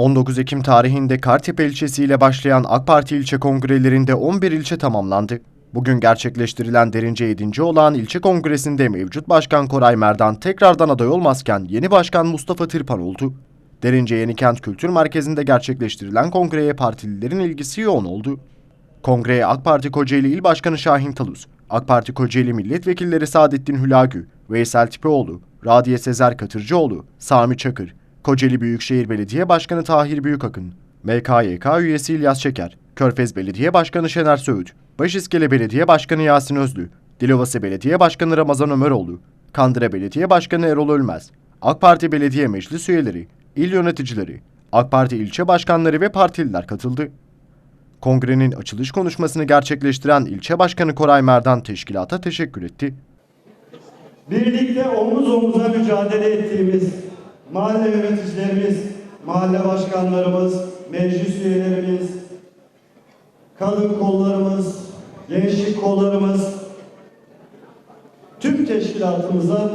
19 Ekim tarihinde Kartepe ilçesiyle başlayan AK Parti ilçe kongrelerinde 11 ilçe tamamlandı. Bugün gerçekleştirilen derince 7. olan ilçe kongresinde mevcut başkan Koray Merdan tekrardan aday olmazken yeni başkan Mustafa Tırpan oldu. Derince Yenikent Kültür Merkezi'nde gerçekleştirilen kongreye partililerin ilgisi yoğun oldu. Kongreye AK Parti Kocaeli İl Başkanı Şahin Talus, AK Parti Kocaeli Milletvekilleri Saadettin Hülagü, Veysel Tipeoğlu, Radiye Sezer Katırcıoğlu, Sami Çakır, Kocaeli Büyükşehir Belediye Başkanı Tahir Büyükakın, MKYK üyesi İlyas Çeker, Körfez Belediye Başkanı Şener Söğüt, Başiskele Belediye Başkanı Yasin Özlü, Dilovası Belediye Başkanı Ramazan Ömeroğlu, Kandıra Belediye Başkanı Erol Ölmez, AK Parti Belediye Meclis üyeleri, il yöneticileri, AK Parti ilçe başkanları ve partililer katıldı. Kongrenin açılış konuşmasını gerçekleştiren ilçe başkanı Koray Merdan teşkilata teşekkür etti. Birlikte omuz omuza mücadele ettiğimiz mahalle yöneticilerimiz, mahalle başkanlarımız, meclis üyelerimiz, kadın kollarımız, gençlik kollarımız, tüm teşkilatımıza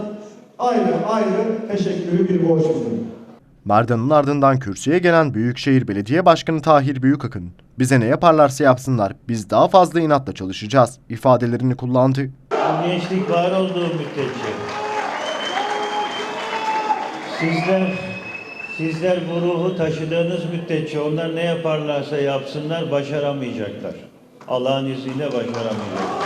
ayrı ayrı teşekkürü bir borçluyum. Merdan'ın ardından kürsüye gelen Büyükşehir Belediye Başkanı Tahir Büyükakın, bize ne yaparlarsa yapsınlar, biz daha fazla inatla çalışacağız ifadelerini kullandı. Gençlik var olduğu müddetçe sizler sizler bu ruhu taşıdığınız müddetçe onlar ne yaparlarsa yapsınlar başaramayacaklar. Allah'ın izniyle başaramayacaklar.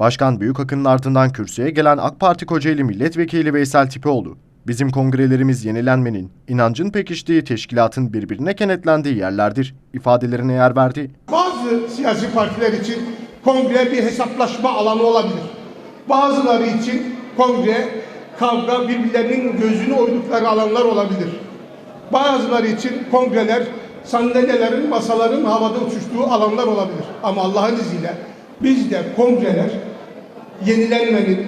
Başkan Büyükakın'ın ardından kürsüye gelen AK Parti Kocaeli Milletvekili Veysel Tipeoğlu, bizim kongrelerimiz yenilenmenin, inancın pekiştiği teşkilatın birbirine kenetlendiği yerlerdir ifadelerine yer verdi. Bazı siyasi partiler için kongre bir hesaplaşma alanı olabilir. Bazıları için kongre kavga birbirlerinin gözünü oydukları alanlar olabilir. Bazıları için kongreler sandalyelerin, masaların havada uçuştuğu alanlar olabilir. Ama Allah'ın izniyle bizde kongreler yenilenmenin,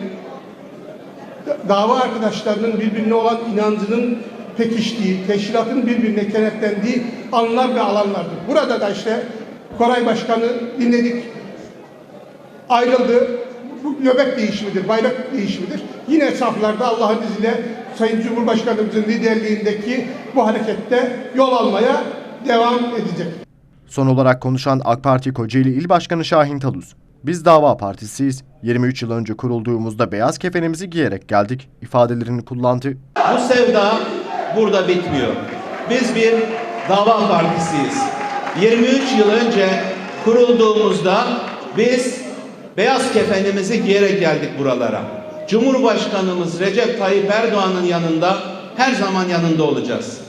dava arkadaşlarının birbirine olan inancının pekiştiği, teşkilatın birbirine kenetlendiği anlar ve alanlardır. Burada da işte Koray Başkanı dinledik, ayrıldı. Bu nöbet değişimidir, bayrak değişimidir. Yine saflarda Allah'ın izniyle Sayın Cumhurbaşkanımızın liderliğindeki bu harekette yol almaya devam edecek. Son olarak konuşan AK Parti Kocaeli İl Başkanı Şahin Talus, biz dava partisiyiz. 23 yıl önce kurulduğumuzda beyaz kefenimizi giyerek geldik ifadelerini kullandı. Bu sevda burada bitmiyor. Biz bir dava partisiyiz. 23 yıl önce kurulduğumuzda biz beyaz kefenimizi giyerek geldik buralara. Cumhurbaşkanımız Recep Tayyip Erdoğan'ın yanında her zaman yanında olacağız.